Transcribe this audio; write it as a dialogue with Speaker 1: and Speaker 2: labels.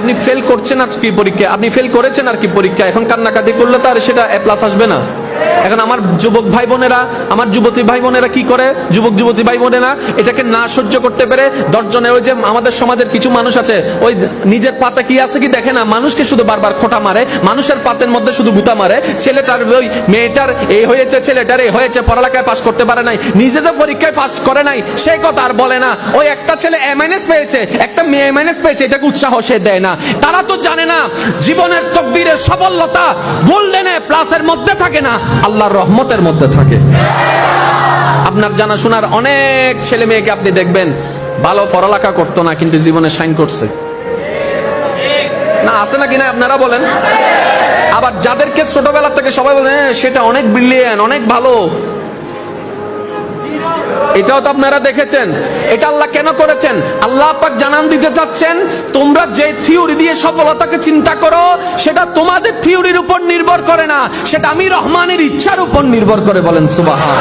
Speaker 1: আপনি ফেল করছেন আর কি পরীক্ষা আপনি ফেল করেছেন আর কি পরীক্ষা, এখন কান্নাকাটি করলে তো আর সেটা প্লাস আসবে না। এখন আমার যুবক ভাই বোনেরা আমার যুবতী ভাই বোনেরা কি করে? যুবক, যুবতী ভাই বোনেরা এটাকে না সহ্য করতে পেরে দশজনে ওই যে আমাদের সমাজের কিছু মানুষ আছে, ওই নিজের পাতা কি আছে কি দেখে না? মানুষকে শুধু বারবার খোটা মারে, মানুষের পাতের মধ্যে শুধু গুতা মারে। ছেলেটার ওই মেয়েটার এই হয়েছে, ছেলেটার এই হয়েছে, পড়ালেখায় পাশ করতে পারে নাই নিজেদের পরীক্ষায় পাশ করে নাই, সে কথা আর বলে না। ওই একটা ছেলে এ মাইনাস পেয়েছে, একটা মেয়ে মাইনাস পেয়েছে, এটাকে উৎসাহ সে দেয় না। তারা তো জানে না, জীবনের তকদিরের সফলতা গোল্ডেনে প্লাসের মধ্যে থাকে না। আল্লাহর রহমতের মধ্যে থাকে। আপনার জানাশোনার অনেক ছেলে মেয়েকে আপনি দেখবেন ভালো পড়ালেখা করতো না কিন্তু জীবনে সাইন করছে। না আছে না আপনারা বলেন? আবার যাদেরকে ছোটবেলা থেকে সবাই বলেন "হ্যাঁ, সেটা অনেক ব্রিলিয়ান অনেক ভালো। এটাও তো আপনারা দেখেছেন। এটা আল্লাহ কেন করেছেন? আল্লাহ পাক জানান দিতে চাচ্ছেন তোমরা যে থিওরি দিয়ে সফলতাকে চিন্তা করো সেটা তোমাদের থিওরির উপর নির্ভর করে না, সেটা আমি রহমানের ইচ্ছার উপর নির্ভর করে বলেন সুবাহা